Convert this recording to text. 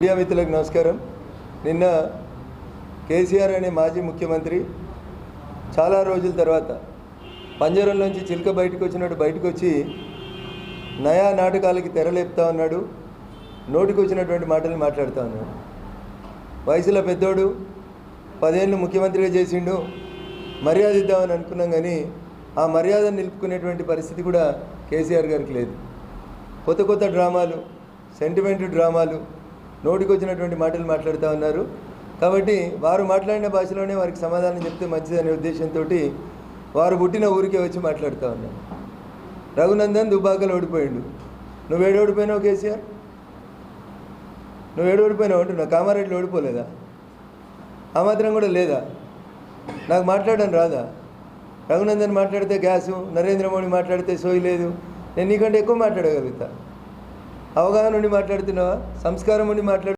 Media మిత్రులకు నమస్కారం. నిన్న కేసీఆర్ అనే మాజీ ముఖ్యమంత్రి చాలా రోజుల తర్వాత పంజరంలోంచి చిలుక బయటకు వచ్చినట్టు బయటకు వచ్చి నయా నాటకాలకి తెరలేపుతా ఉన్నాడు నోటికి వచ్చినటువంటి మాటలు మాట్లాడుతూ ఉన్నాడు. వయసులో పెద్దోడు పదేళ్ళు ముఖ్యమంత్రిగా చేసిండు మర్యాద ఇద్దామని అనుకున్నాం కానీ ఆ మర్యాదను నిలుపుకునేటువంటి పరిస్థితి కూడా కేసీఆర్ గారికి లేదు. కొత్త కొత్త డ్రామాలు సెంటిమెంట్ డ్రామాలు నోటికి వచ్చినటువంటి మాటలు మాట్లాడుతూ ఉన్నారు. కాబట్టి వారు మాట్లాడిన భాషలోనే వారికి సమాధానం చెప్తే మంచిదనే ఉద్దేశంతో వారు పుట్టిన ఊరికే వచ్చి మాట్లాడుతూ ఉన్నారు. రఘునందన్ దుబ్బాకలు ఓడిపోయిండు. నువ్వు ఏడు ఓడిపోయినావు కేసీఆర్? నువ్వు ఏడు ఓడిపోయినావు అంటున్నావు. కామారెడ్డిలో ఓడిపోలేదా? ఆ మాత్రం కూడా లేదా? నాకు మాట్లాడడం రాదా? రఘునందన్ మాట్లాడితే గ్యాసు నరేంద్ర మోడీ మాట్లాడితే సోయి లేదు. నేను నీకంటే ఎక్కువ మాట్లాడగలుగుతా. అవగాహన ఉండి మాట్లాడుతున్నావా? సంస్కారం ఉండి మాట్లాడు